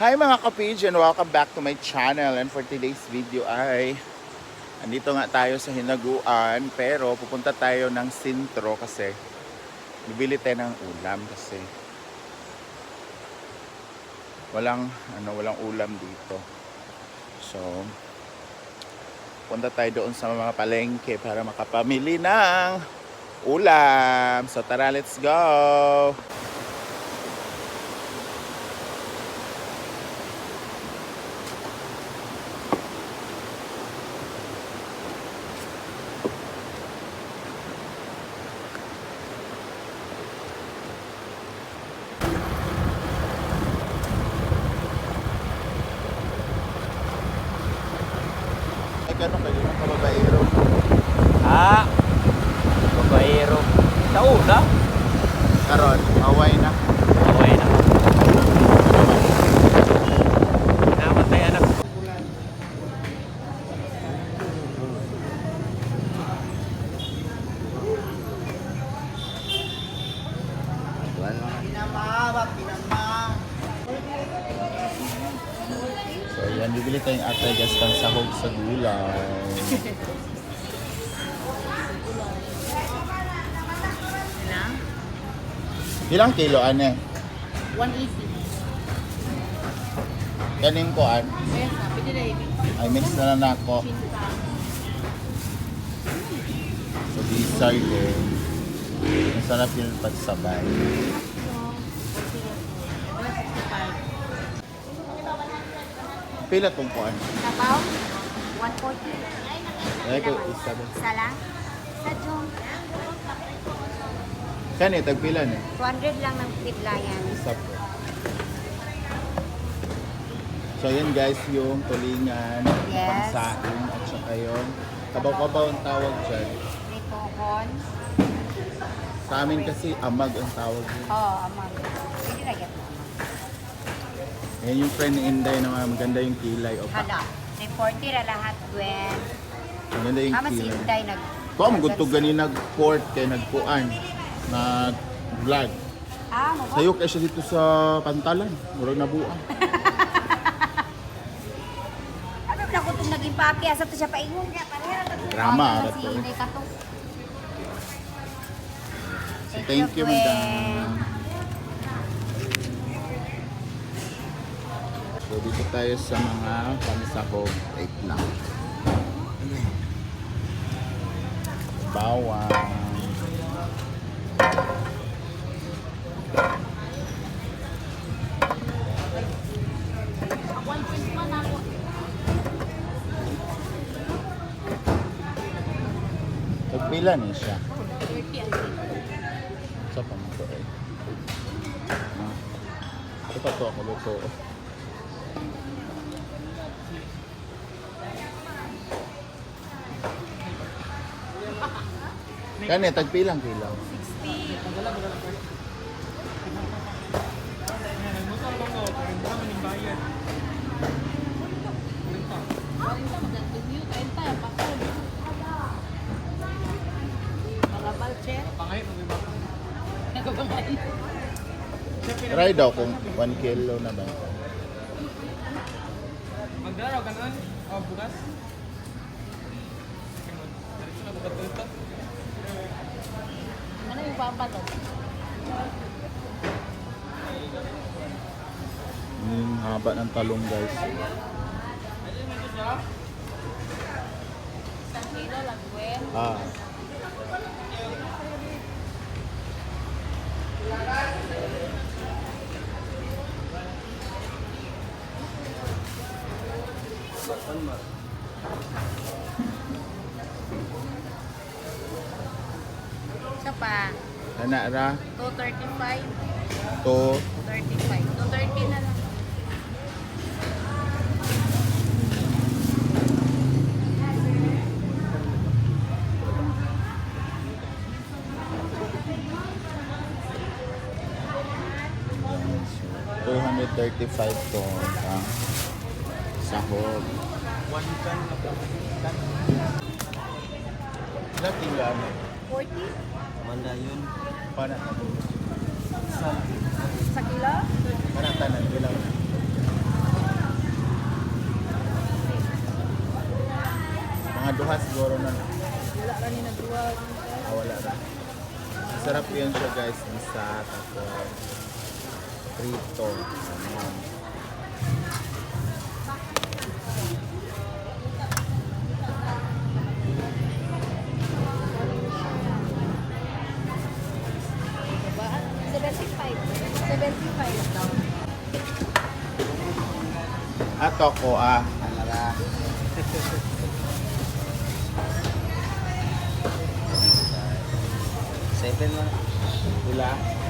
Hi mga kapage and welcome back to my channel. And for today's video ay andito nga tayo sa Hinaguan pero pupunta tayo ng sintro kasi bibili tayo ng ulam kasi walang ano walang ulam dito. So punta tayo doon sa mga palengke para makapamili ng ulam. So tara let's go ay gano'n kayo ng kababaero Ah, babaero. Sa una? Karon away na Okay na. Namatay anak. So yan, bibili tayong atagas pang sahog sa gulay. Na? Ilang kilo, ane? 180. Kaning ko, an? Yes, pwede na ini. Ay, mix na lang ako. So, are din. Ang sarap yung pagsabay. Pila tong kuan? Sabaw, 140. Ay, ko isa ba? Isa lang. Sa Jong, Kani, tagpila ni? 200 lang ng pitlayan. Isa po. So, yun guys, yung tulingan, Yes. pangsaing, at saka yung kabaw-kabaw ang tawag dyan. Ritohon. Sa amin kasi amag ang tawag dyan. Oo, oh, amang. Pwede na yan. Yan yung friend ni Inday na maganda yung kilay. O, pa- Hala. 340 ra lahat, Gwen. maganda yung Ama si kilay. Inday nag... Ko, ang gusto gani nag-port kay nagpuan. Nag-vlog. Ah, mo? Sayo kay siya dito sa pantalan. Murag nabuan. Ano na ko itong naging paki? Asa to siya paingon niya? Pareha na to. Drama, Si to. Inday Kato. So, thank you, madam. So, dito tayo sa mga pansahog. Wait lang. Bawang. Tagpila ni siya. Sa pamato eh. Ito pa to ako luto. Kani, tagpilang kilaw. Try daw kung 1 kilo na ba. Magdaraw ka nun? O, bukas? Diretso na bukat ito. Ano yung pampalog? Yung haba ng talong guys. Isang kilo lang, Gwen. Ah. Isa pa. Kana ra 235. to 35. 230 na lang. 235 to ang sahog. One can na po. Lahat yung ano? 40? Wala yun. Para na po. Sa, Sa kilo? Para tanan. Bilang. Mga duha siguro na. Wala ka ni nagduha. Ah, wala na. Sarap yun siya guys. Bisa. Tapos prito. Ayan. Ato ko ah, anara. Seven ah. lang. Pula.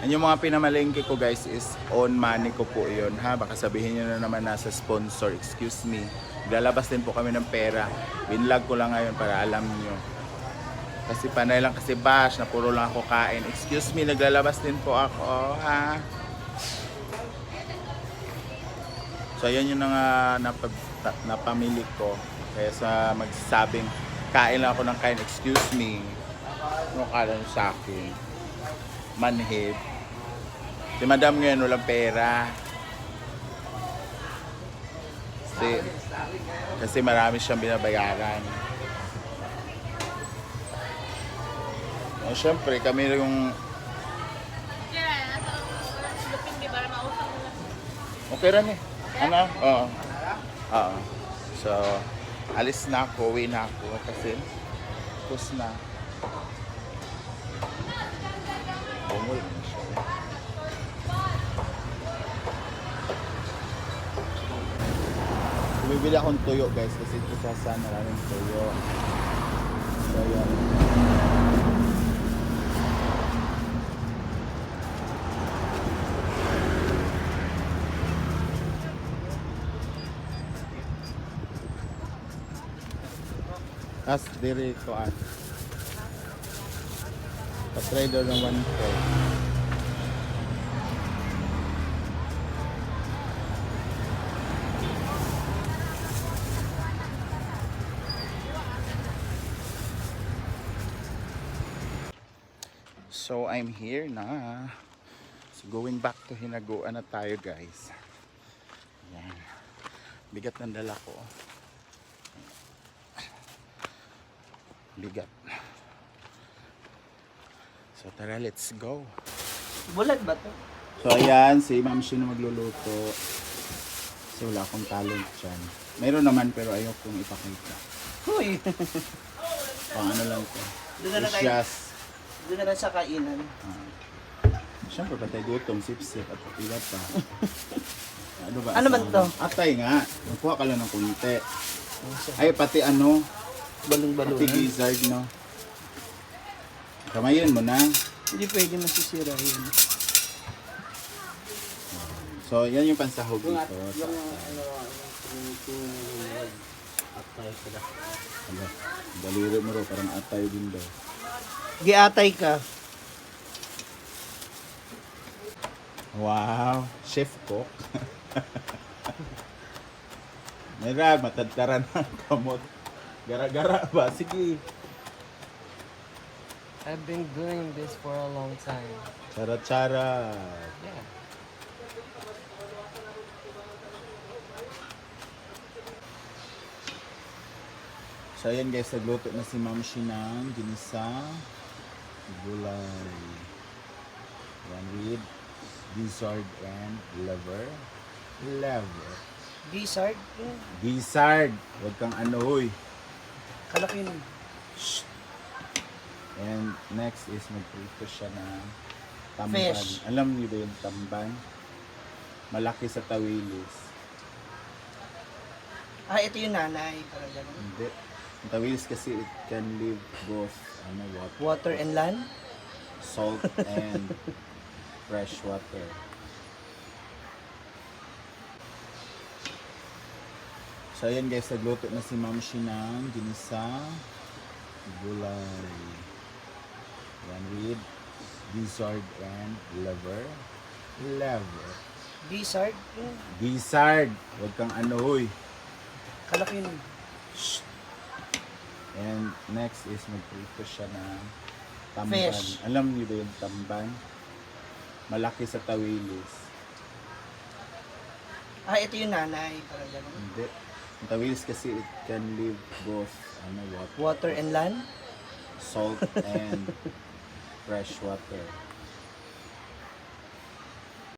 Yan yung mga pinamalengke ko guys is on money ko po yun ha. Baka sabihin nyo na naman nasa sponsor. Excuse me. Lalabas din po kami ng pera. Binlog ko lang ngayon para alam nyo. Kasi panay lang kasi bash na puro lang ako kain. Excuse me, naglalabas din po ako ha. So yan yung nga napag, napamili ko. Kaya sa magsasabing kain lang ako ng kain. Excuse me. Ano kala sa akin? manhid. Si madam ngayon walang pera. Kasi, kasi marami siyang binabayaran. O, syempre, kami yung? Okay rin eh. Ano? Oo. Oo. So, alis na ako, uwi na ako kasi pus na. Bumul siya. Bumibili akong tuyo guys kasi ito sa San maraming tuyo. So, yun. As dire ko at Patry daw ng 1 So I'm here na. So going back to Hinaguan na tayo guys. Yan. Bigat ng dala ko. Bigat. So tara, let's go. Bulag ba to? So ayan, si Ma'am Shino magluluto. Kasi wala akong talent dyan. Meron naman pero ayaw kong ipakita. Uy. Pang ano lang to. Doon na tayo. just, Doon na lang sa kainan. ah, Siyempre, patay gutom, sip-sip at pila pa. ano ba? Ano man to? Atay nga. Nakuha ka lang ng kunti. Ay, pati ano, Balong-balong. pati gizzard, no? Kamayin mo na. Hindi pwede masisira yun. So, yan yung pansahog dito. Yung ano. Ano, daliri mo ro, parang atay din daw. Giatay ka. Wow, chef cook. Mira, matadtaran ng kamot. Gara-gara ba? Sige. I've been doing this for a long time. Chara-chara. Yeah. So ayan guys, nagluto na si Ma'am Shinang, ginisa, gulay. Yan with gizzard and liver. Liver. Gizzard. Gizzard. Huwag kang ano, huy. Kalaki nun. And next is magprito siya ng tamban. Fish. Alam niyo ba yung tamban? Malaki sa tawilis. Ah, ito yung nanay. Ganun. Hindi. Ang tawilis kasi it can live both ano, water, Water and land. salt and fresh water. So ayan guys, nagluto na si Ma'am Shinang, ginisa, gulay. Yan with Gizzard and liver. Liver. Blizzard. Yung Gizzard. Huwag kang ano, huy. kalaki nun. And next is magprito siya ng tamban. Fish. Alam niyo ba yung tamban? Malaki sa tawilis. Ah, ito yung nanay. Parang gano'n. Hindi. Ang tawilis kasi it can live both ano, water, Water and land. salt and fresh water.